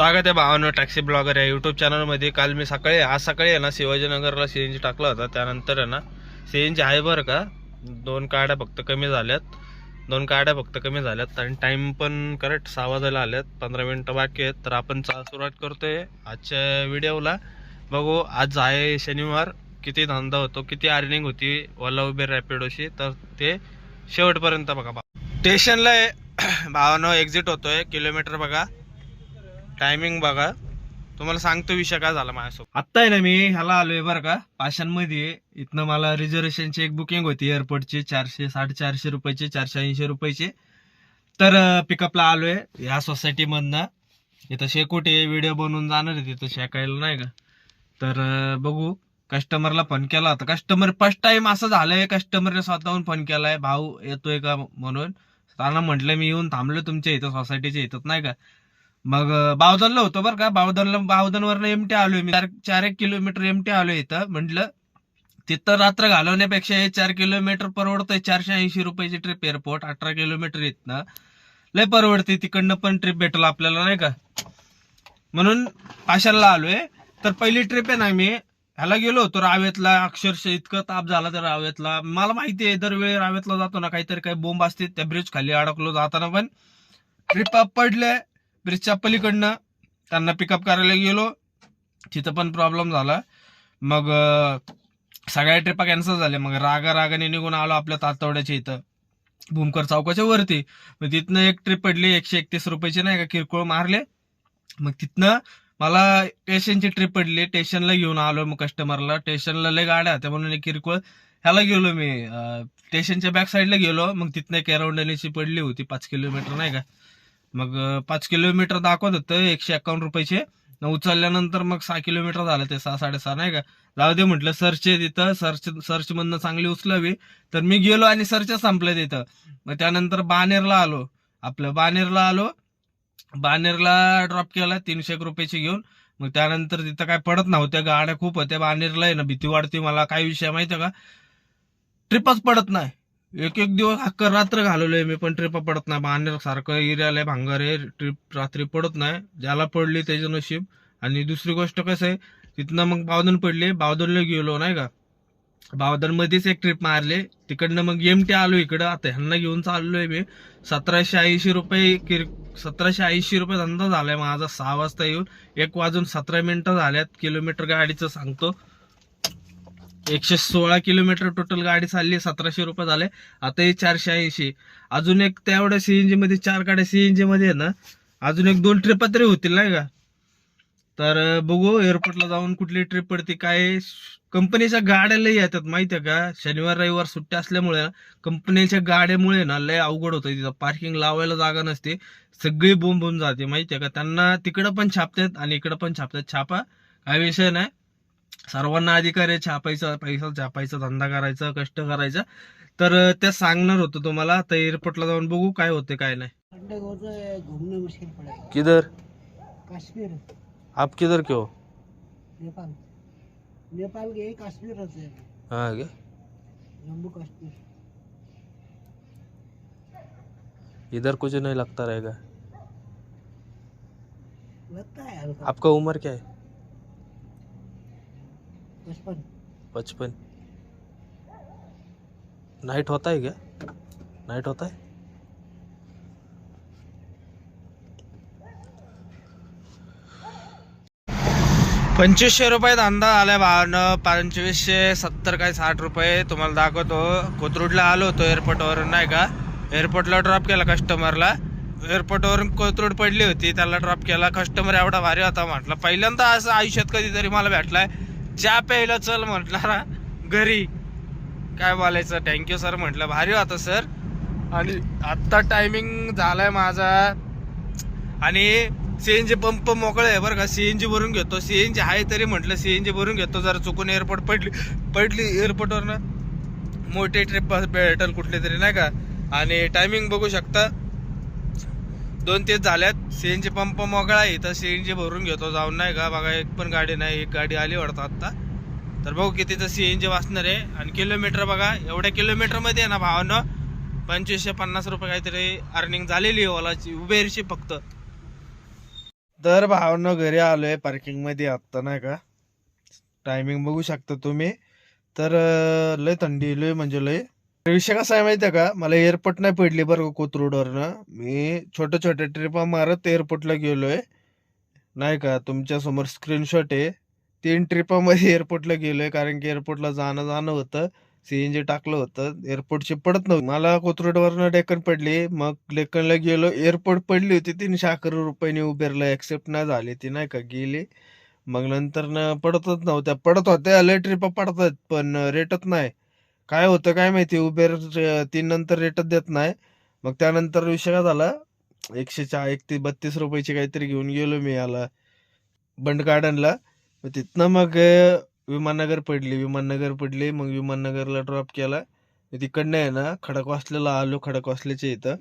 स्वागत आहे भावानो टॅक्सी ब्लॉगर या युट्यूब चॅनलमध्ये काल मी सकाळी आज सकाळी आहे ना शिवाजीनगरला सी एन जी टाकला होता. त्यानंतर आहे ना सी एन जी आहे बरं का. दोन काड्या फक्त कमी झाल्यात. दोन काड्या फक्त कमी झाल्यात आणि टाईम पण करेक्ट सहा वाजायला आल्यात. पंधरा मिनटं बाकी आहेत. तर आपण चा सुरुवात करतोय आजच्या व्हिडिओला बघू आज आहे शनिवार. किती धंदा होतो किती अर्निंग होती ओला उबेर रॅपिडोशी तर ते शेवटपर्यंत बघा. बा स्टेशनला भावानं एक्झिट होतोय. किलोमीटर बघा. टायमिंग बघा. तुम्हाला सांगतो विषय काय झाला माझ्यासोबत. आत्ता आहे ना मी ह्याला आलोय बरं का पाशांमध्ये इथनं मला रिझर्वेशनची एक बुकिंग होती एअरपोर्टची चारशे साडेचारशे रुपयाची चारशे ऐंशी रुपयाची. तर पिकअपला आलोय ह्या सोसायटीमधनं इथं शेकोटे व्हिडिओ बनवून जाणार आहे तिथं शेकायला नाही का? तर बघू. कस्टमरला फोन केला होता. कस्टमर फर्स्ट टाइम असं झालंय कस्टमरने स्वतःहून फोन केलाय. भाऊ येतोय का म्हणून? त्यांना म्हटलं मी येऊन थांबलो तुमच्या इथं सोसायटीच्या इथं नाही का? मग बावधनला होतो बरं का. बावधनला बावधनवरनं एमटी आलोय मी. चार चार एक किलोमीटर एमटी आलोय इथं. म्हटलं तिथं रात्र घालवण्यापेक्षा हे चार किलोमीटर परवडतंय. चारशे ऐंशी रुपयाची ट्रिप एअरपोर्ट अठरा किलोमीटर इथनं. लय परवडते तिकडनं पण ट्रिप भेटल आपल्याला नाही का? म्हणून पाशाला आलोय. तर पहिली ट्रिप आहे ना मी ह्याला गेलो होतो रावेतला. अक्षरशः इतकं ताप झाला तर रावेतला. मला माहिती आहे दरवेळी रावेतला जातो ना काहीतरी काही बोंब असते त्या ब्रिज खाली अडकलो जाताना पण. ट्रिप पडले. ब्रिजच्या पलीकडनं त्यांना पिकअप करायला गेलो. तिथं पण प्रॉब्लेम झाला. मग सगळ्या ट्रिपा कॅन्सल झाल्या. मग रागा रागाने निघून आलो आपल्या तातवड्याच्या इथं. भूमकर चौकाच्या वरती. मग तिथनं एक ट्रिप पडली. एकशे एकतीस रुपयाची नाही का किरकोळ मारले. मग तिथनं मला स्टेशनची ट्रिप पडली. स्टेशनला घेऊन आलो मग कस्टमरला स्टेशनला लय गाड्या होत्या म्हणून किरकोळ. ह्याला गेलो मी स्टेशनच्या बॅक साईडला गेलो. मग तिथनं एक एरवंडनीची पडली होती. पाच किलोमीटर नाही का. मग पाच किलोमीटर दाखवत होतं एकशे एकावन्न रुपयाचे. उचलल्यानंतर मग सहा किलोमीटर झालं ते सहा साडेसहा नाही का? जाऊ दे म्हटलं सर्च आहे तिथं सर्च सर्च मधनं चांगली उचलावी. तर मी गेलो आणि सर्च संपलं तिथं. मग त्यानंतर बानेरला आलो. आपलं बानेरला आलो. बानेरला ड्रॉप केला तीनशे एक रुपयाची घेऊन. मग त्यानंतर तिथं काय पडत नव्हत्या गाड्या खूप होत्या. बानेरला आहे ना भीती वाढते मला काय विषय माहितीये का? ट्रिपच पडत नाही. एक एक दिवस अख्खा रात्र घालवलंय मी पण ट्रिप पडत नाही. बानेर सारखं एरियाला भांगार आहे ट्रिप रात्री पडत नाही. ज्याला पडली त्याचं नशीब. आणि दुसरी गोष्ट कसं आहे तिथनं मग बावधन पडले. बावधनला गेलो नाही का? बावधन मध्येच एक ट्रिप मारले. तिकडनं मग एमटी आलो इकडं. आता ह्यांना घेऊन चाललोय मी. सतराशे ऐंशी रुपये किर सतराशे ऐंशी रुपये धंदा झालाय माझा. सहा वाजता येऊन एक वाजून सतरा मिनिटं झाल्यात. किलोमीटर गाडीचं सांगतो. एकशे सोळा किलोमीटर टोटल गाडी चालली सतराशे रुपये झाले. आता हे चारशे ऐंशी. अजून एक तेवढ्या सीएनजी मध्ये चार गाड्या सीएनजी मध्ये आहे ना अजून एक दोन ट्रिप तरी होतील नाही का? तर बघू एअरपोर्टला जाऊन कुठली ट्रिप पडते काय कंपनीच्या गाड्या लय येतात माहितीये का? शनिवार रविवार सुट्ट्या असल्यामुळे ना कंपनीच्या गाड्यामुळे ना लय अवघड होतं तिथं. पार्किंग लावायला जागा नसते सगळी बोंब होऊन जाते माहितीये का? त्यांना तिकडं पण छापतात आणि इकडं पण छापतात. छापा काय विषय नाही. सर्वांना अधिकार आहे छापायचा पैसा छापायचा धंदा करायचा कष्ट करायचा. तर अं, ते सांगणार होतो तुम्हाला. आता एअरपोर्टला जाऊन बघू काय होते काय नाही. को किधर? कश्मीर. आप किधर क्यों नेपाल. नेपाल के कश्मीर हैं हाँ क्या जम्मू कश्मीर. इधर कुछ नहीं लगता रहेगा. लगता है आपका उम्र क्या है? बचपन पचपन। नाइट होता है क्या? नाइट होता है? पंचवीसशे रुपये धंदा आलाय भावानं. पंचवीसशे सत्तर काय साठ रुपये. तुम्हाला दाखवतो. कोथरूडला आलो होतो एअरपोर्टवरून नाही का? एअरपोर्टला ड्रॉप केला कस्टमरला एअरपोर्टवरून कोथरूड पडली होती. त्याला ड्रॉप केला. कस्टमर एवढा भारी होता म्हटलं. पहिल्यांदा असं आयुष्यात कधीतरी मला भेटलाय. चहा प्यायला चल म्हटलं ना घरी. काय बोलायचं? थँक्यू सर म्हटलं. भारी होता सर आणि आत्ता टायमिंग झालाय माझा. आणि सीएनजी पंप मोकळे आहे बरं का? सीएनजी भरून घेतो. सीएनजी आहे तरी म्हटलं सीएनजी भरून घेतो. जर चुकून एअरपोर्ट पडली पडली एअरपोर्टवरनं मोठी ट्रिप भेटल कुठली तरी नाही का? आणि टायमिंग बघू शकता. दोन तेच झाल्यात. सीएनजी पंप मोकळा आहे. तर सीएनजी भरून घेतो. जाऊन नाही का? बघा एक पण गाडी नाही. एक गाडी आली वाटतं आत्ता. तर बघू कितीचं सीएनजी वाचणार आहे. आणि किलोमीटर बघा एवढ्या किलोमीटरमध्ये आहे ना भावानं पंचवीसशे पन्नास रुपये काहीतरी अर्निंग झालेली आहे ओलाची उबेरची फक्त. तर भावानं घरी आलोय आहे पार्किंगमध्ये आत्ता नाही का? टायमिंग बघू शकता तुम्ही. तर लय थंडी लय म्हणजे लय विषय कसा आहे माहितीये का? मला एअरपोर्ट नाही पडली बरं का कोथरूडवरनं. मी छोट्या छोट्या ट्रिपा मारत एअरपोर्टला गेलोय. नाही का? तुमच्यासमोर स्क्रीनशॉट आहे. तीन ट्रिपामध्ये एअरपोर्टला गेलोय कारण की एअरपोर्टला जाणं जाणं होतं. सीएनजी टाकलं होतं. एअरपोर्टची पडत नव्हती. मला कोथरूडवरनं डेकन पडली. मग डेक्कनला गेलो. एअरपोर्ट पडली होती. तीनशे अकरा रुपयाने उबेरला. ऍक्सेप्ट नाही झाली ती नाही का? गेली. मग नंतर पडतच नव्हत्या. पडत होत्या. लय ट्रिपा पडतात पण रेटच नाही. काय होतं काय माहिती उबेर तीन नंतर रेटच देत नाही. मग त्यानंतर विषय काय झाला एकशे चा ते बत्तीस रुपयाची काहीतरी घेऊन गेलो मी याला बंड गार्डनला मग तिथनं मग विमाननगर पडली विमाननगर पडली मग विमाननगरला ड्रॉप केला. मग तिकडनं आहे ना खडकवासल्याला आलो खडकवासल्याच्या इथं.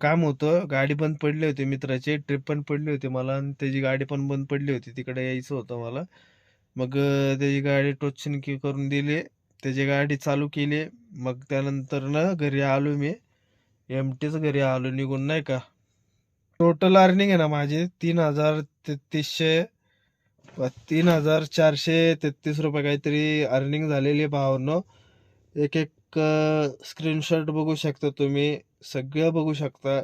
काम होतं गाडी बंद पडली होती मित्राची ट्रिप पण पडली होती मला आणि त्याची गाडी पण बंद पडली होती तिकडे यायचं होतं मला. मग त्याची गाडी टोचन की करून दिली. त्याची गाडी चालू केली. मग त्यानंतर ना घरी आलो मी. एम टीच घरी आलो निघून नाही का? टोटल अर्निंग आहे ना माझी? तीन हजार तेहतीसशे तीन हजार चारशे तेहतीस रुपये काहीतरी अर्निंग झालेली आहे भावनं. एक एक स्क्रीनशॉट बघू शकता तुम्ही. सगळं बघू शकता.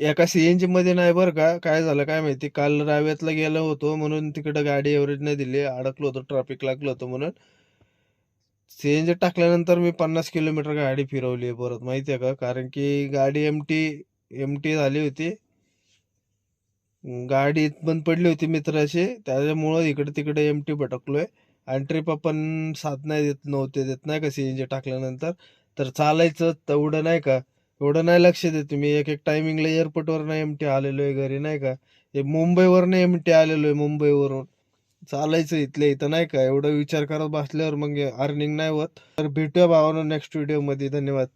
एका सी एन जीमध्ये नाही बरं का? काय झालं काय माहिती? काल रावेतला गेलो होतो म्हणून तिकडं गाडी एव्हरेज नाही दिली. अडकलो होतो ट्रॅफिक लागलं होतं म्हणून. सीएनजी टाकल्यानंतर मी पन्नास किलोमीटर गाडी फिरवली आहे परत माहिती आहे का? कारण की गाडी एम टी एम टी झाली होती. गाडी बंद पडली होती मित्राची त्याच्यामुळं इकडे तिकडे एम टी भटकलोय. आणि ट्रिप आपण साथ नाही देत नव्हते देत नाही का सीएनजी टाकल्यानंतर? तर चालायचं तेवढं नाही का? एवढं नाही लक्ष देत मी एक एक टायमिंगला एअरपोर्टवरनं एम टी आलेलो आहे घरी नाही का? हे मुंबईवरनं एम टी आलेलो आहे मुंबईवरून. चालायचं इथल्या इथं नाही का? एवढं विचार करत बसल्यावर मग अर्निंग नाही होत. तर भेटूया भावानं नेक्स्ट व्हिडिओमध्ये धन्यवाद.